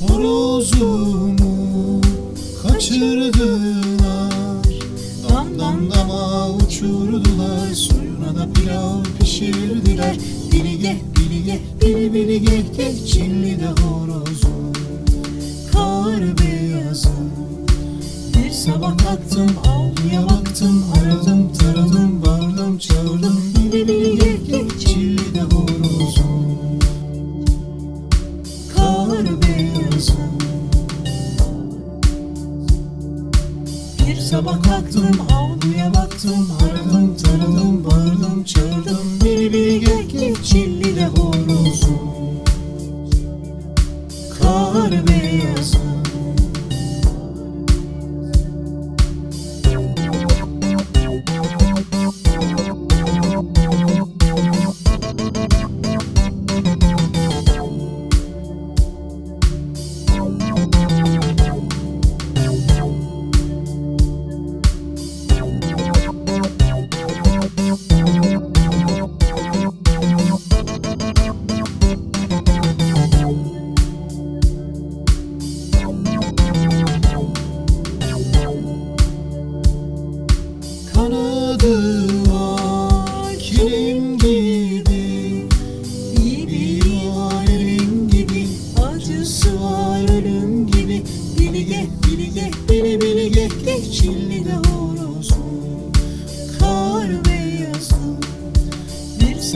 Horozumu kaçırdılar. Dam dam dama uçurdular. Suyuna da pilav pişirdiler. Bili ge bili ge bili bili ge ge Çinli de horozum Kar beyazı. Bir sabah kalktım avluya baktım sabah kalktım avluya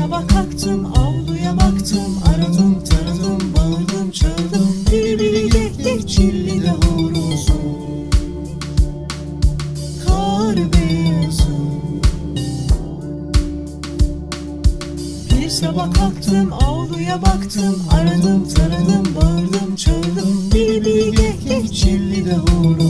sabah kalktım avluya baktım Aradım taradım bağırdım çağırdım. Bili bili ge ge Çilli de horozum Kar beyazım Bir sabah kalktım avluya baktım Aradım taradım bağırdım çağırdım. Bili bili ge ge Çilli de horozum